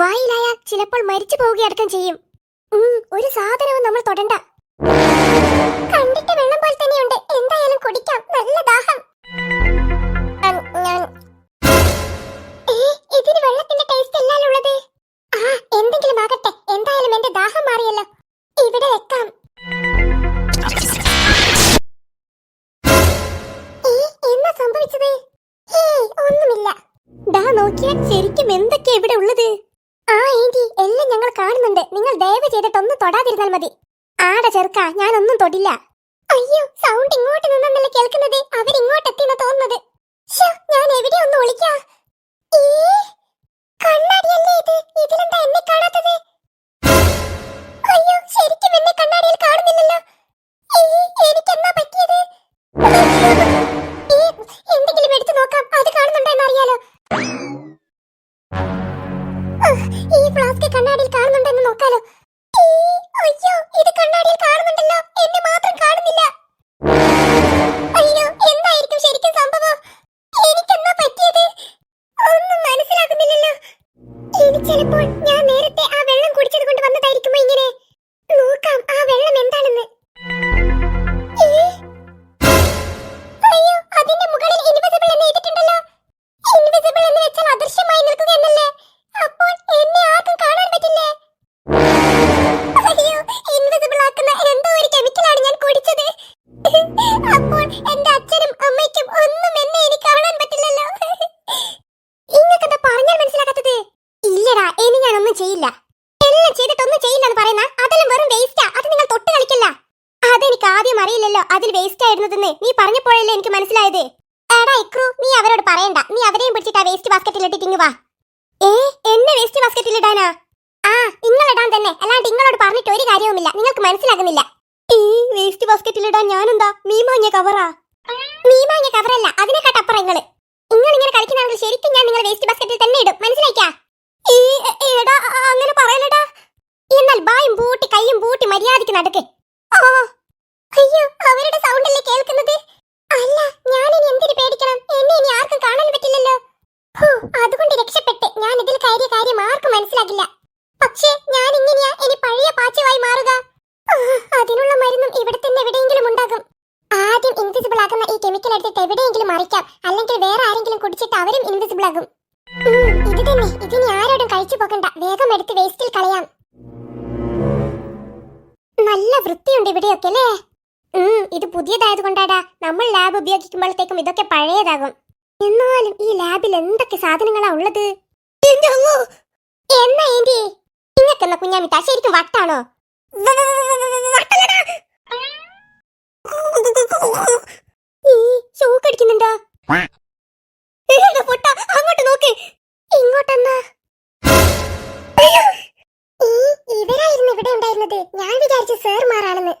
വായിലായാൽ ചിലപ്പോൾ മരിച്ചു പോവുകയടക്കം ചെയ്യും. ഒരു സാധനവും നമ്മൾ തൊടണ്ട. കണ്ടിട്ട് വെള്ളം പോലെ തന്നെയുണ്ട്. എന്തായാലും കുടിക്കാം. നല്ല ദാഹം. വെള്ളത്തിന്റെ ടേസ്റ്റ് ആ എന്തെങ്കിലും എന്തായാലും എന്റെ ദാഹം മാറിയല്ലോ. ഇവിടെ വെക്കാം. ഒന്നുമില്ല. ഡാ നോക്കിയാൽ ശരിക്കും എന്തൊക്കെയാ ഇവിടെ ഉള്ളത് ആ ഏന്റി എല്ലാം ഞങ്ങൾ കാണുന്നുണ്ട് നിങ്ങൾ ദയവ് ചെയ്തിട്ടൊന്നും തൊടാതിരുന്നാൽ മതി. ആടെ ചെറുക്ക ഞാനൊന്നും തൊടില്ല. അയ്യോ സൗണ്ട് ഇങ്ങോട്ട് നിന്നല്ലേ കേൾക്കുന്നത്? കാണുന്നുണ്ടല്ലോ എന്നെ ഇനി ഞാൻ ഒന്നും ചെയ്യില്ല. എല്ലാം ചെയ്തിട്ടൊന്നും ചെയ്യില്ല എന്ന് പറയുന്ന അതെല്ലാം വെറും വേസ്റ്റാ അത് നിങ്ങൾ തൊട്ട് കളിക്കില്ല. അതെനിക്ക് ആദ്യം അറിയില്ലല്ലോ അതിൽ വേസ്റ്റ് ആയിരുന്നതെന്ന്. നീ പറഞ്ഞപ്പോഴല്ലേ എനിക്ക് മനസ്സിലായത്. എടാ ഇക്രു നീ അവരോട് പറയണ്ട. നീ അവരെയും പിടിച്ചിട്ട് ആ വേസ്റ്റ് ബാസ്ക്കറ്റിൽ ഇട്ടിട്ടിങ് വാ. ഏ എന്നെ വേസ്റ്റ് ബാസ്ക്കറ്റിൽ ഇടാനാ? ആ നിങ്ങൾ ഇടാൻ തന്നെ. അല്ലാണ്ട് നിങ്ങളോട് പറഞ്ഞിട്ട് ഒരു കാര്യവുമില്ല. നിങ്ങൾക്ക് മനസ്സിലാകുന്നില്ല. ഈ വേസ്റ്റ് ബാസ്ക്കറ്റിൽ ഇടാൻ ഞാനെന്താ? മീമാങ്ങിയ കവറാ മീമാങ്ങിയ കവറല്ല അതിനെക്കാട്ട് അപ്പുറം നിങ്ങൾ നിങ്ങൾ ഇങ്ങനെ കളിക്കുന്നാണെങ്കിൽ ശരിക്കും ഞാൻ നിങ്ങളെ വേസ്റ്റ് ബാസ്ക്കറ്റിൽ തന്നെ ഇടും മനസ്സിലാക്കാ ഈ എടാ അ- അങ്ങനെ പറയലടാ എന്നാൽ ബായും പൂട്ടി കയ്യും പൂട്ടി മര്യാദയ്ക്ക് നടക്ക്. അയ്യോ അവരുടെ സൗണ്ടല്ലേ കേൾക്കുന്നത്? അല്ല ഞാൻ ഇനി എന്തിനു പേടിക്കണം? എന്നെ ഇനി ആർക്കും കാണാൻ പറ്റില്ലല്ലോ. അതുകൊണ്ട് രക്ഷപ്പെട്ട് ഞാൻ ഇതിൽ കയറിയ കാര്യം ആർക്കും മനസ്സിലാകില്ല. പക്ഷേ ഞാൻ ഇങ്ങനെയാ ഇനി പഴയ പാച്ചവായി മാറുക. അതിനുള്ള മരുന്നും ഇവിടെ തന്നെ എവിടെയെങ്കിലും ഉണ്ടാകും. ആദ്യം ഇൻവിസിബിൾ ആകുന്ന ഈ കെമിക്കൽ എടുത്തിട്ട് എവിടെയെങ്കിലും മറിക്കാം. അല്ലെങ്കിൽ വേറെ ആരെങ്കിലും കുടിച്ചിട്ട് അവരും ഇൻവിസിബിൾ ആകും. ഇത് തന്നെ. ഇതിനി ആരോടും കഴിച്ചു പോകണ്ട. വേഗം എടുത്ത് വേസ്റ്റിൽ കളയാം. നല്ല വൃത്തിയുണ്ട് ഇവിടെയൊക്കെ അല്ലേ? ഇത് പുതിയതായത് കൊണ്ടാടാ നമ്മൾ ലാബ് ഉപയോഗിക്കുമ്പോഴത്തേക്കും ഇതൊക്കെ പഴയതാകും. എന്നാലും ഈ ലാബിൽ എന്തൊക്കെ സാധനങ്ങളാ ഉള്ളത്! എന്നാ ഏന്റി? നിങ്ങൾക്കെന്ന കുഞ്ഞാമിത്ത? ശരിക്കും വട്ടാണോ? ഷോക്ക് അടിക്കുന്നുണ്ടോ? അങ്ങോട്ട് നോക്ക്. ഇങ്ങോട്ടെന്നാ? ഉണ്ടായിരുന്നത് ഞാൻ വിചാരിച്ച സാർമാരാണെന്ന്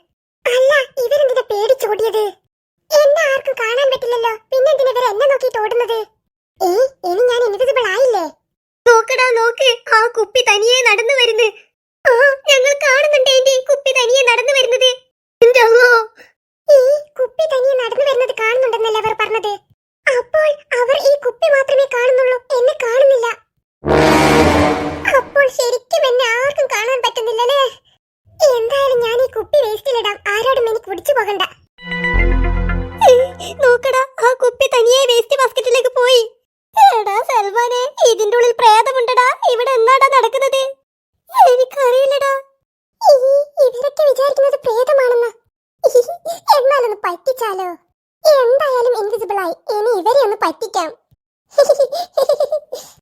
അല്ല ഇവരെന്തിനാ പേടിച്ചോടിയത്? എന്നെ ആർക്കും കാണാൻ പറ്റില്ലല്ലോ. പിന്നെന്തിനാ ഇവർ എന്നെ നോക്കിട്ട് ഓടുന്നത്? ഏ ഇനി ഞാൻ ഇൻവിസിബിൾ ആയില്ലേ? നോക്കടാ നോക്ക്. ആ കുപ്പി തനിയെ നടന്നു വരുന്നു. ആ ഞങ്ങൾ കാണുന്നുണ്ട് കുപ്പി തനിയെ നടന്നു വരുന്നത്. പോകണ്ട. നോക്കടാ ആ കുപ്പി തനിയെ വേസ്റ്റ് ബാസ്ക്കറ്റിലേക്ക് പോയി. എടാ സൽമാനെ ഇതിന്റെ ഉള്ളിൽ പ്രേതമുണ്ടടാ. ഇവിടെ എന്നാടാ നടക്കുന്നത്? എനിക്കറിയില്ലടാ. ഇവരൊക്കെ വിചാരിക്കുന്നത് പ്രേതമാണെന്ന്. എന്നാലൊന്ന് പറ്റിച്ചാലോ? എന്തായാലും ഇൻവിസിബിൾ ആയി. ഇനി ഇവരെ ഒന്ന് പറ്റിക്കാം.